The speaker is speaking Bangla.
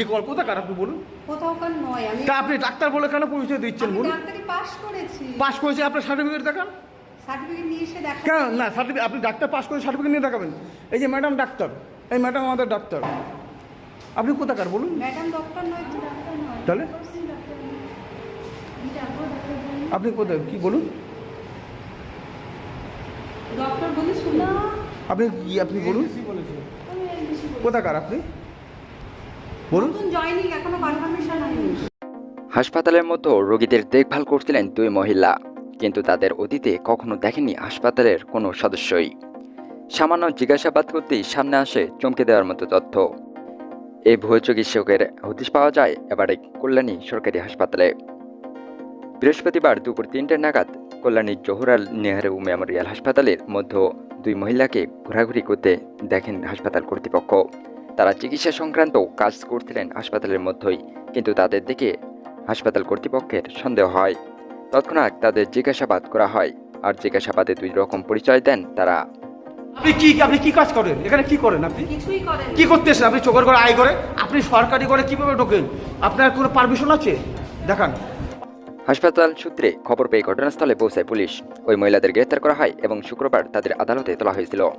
যে কোথাকার আপনি বলুন? কোথাওকার নয় আমি তা আপনি ডাক্তার বলে কেন পরিচয় দিচ্ছেন বলুন? ডাক্তারি পাস করেছি। পাস করেছে আপনার সার্টিফিকেট দেখান। সার্টিফিকেট নিয়ে এসে দেখা কেন? না সার্টিফিকেট আপনি ডাক্তার পাস করে সার্টিফিকেট নিয়ে দেখাবেন। এই যে ম্যাডাম ডাক্তার এই ম্যাডাম আমাদের ডাক্তার। আপনি কোথাকার বলুন? ম্যাডাম ডক্টর নয় তো ডাক্তার নয়। তাহলে? আপনি কোথায়? কি বলুন? ডক্টর বলি শোনা আপনি কি আপনি বলুন? কোথাকার আপনি? বলুন। নতুন এখনও কনফার্মেশন হয়নি। হাসপাতালের মতো রোগীদের দেখভাল করছিলেন দুই মহিলা কিন্তু তাদের অতীতে কখনো দেখেনি হাসপাতালের কোনো সদস্যই। সামান্য জিজ্ঞাসাবাদ করতেই সামনে আসে চমকে দেওয়ার মতো তথ্য। এই ভুয়ো চিকিৎসকের হদিশ পাওয়া যায় এবারে কল্যাণী সরকারি হাসপাতালে। বৃহস্পতিবার দুপুর তিনটে নাগাদ কল্যাণী জওহরলাল নেহরু মেমোরিয়াল হাসপাতালের মধ্যে দুই মহিলাকে ঘোরাঘুরি করতে দেখেন হাসপাতাল কর্তৃপক্ষ। তারা চিকিৎসা সংক্রান্ত কাজ করছিলেন হাসপাতালের মধ্যেই কিন্তু তাদের দিকে হাসপাতাল কর্তৃপক্ষের সন্দেহ হয়। তৎক্ষণাৎ তাদের জিজ্ঞাসাবাদ করা হয় আর জিজ্ঞাসাবাদে দুই রকম পরিচয় দেন তারা। আপনি কি আপনি কি কাজ করেন? এখানে কি করেন আপনি? কি করতে এসেছেন আপনি চোখের করে আয় করে আপনি সরকারি করে কীভাবে ঢোকেন আপনার কোনো পারমিশন আছে? দেখান। হাসপাতাল সূত্রে খবর পেয়ে ঘটনাস্থলে পৌঁছায় পুলিশ। ওই মহিলাদের গ্রেফতার করা হয় এবং শুক্রবার তাদের আদালতে তোলা হয়েছিল।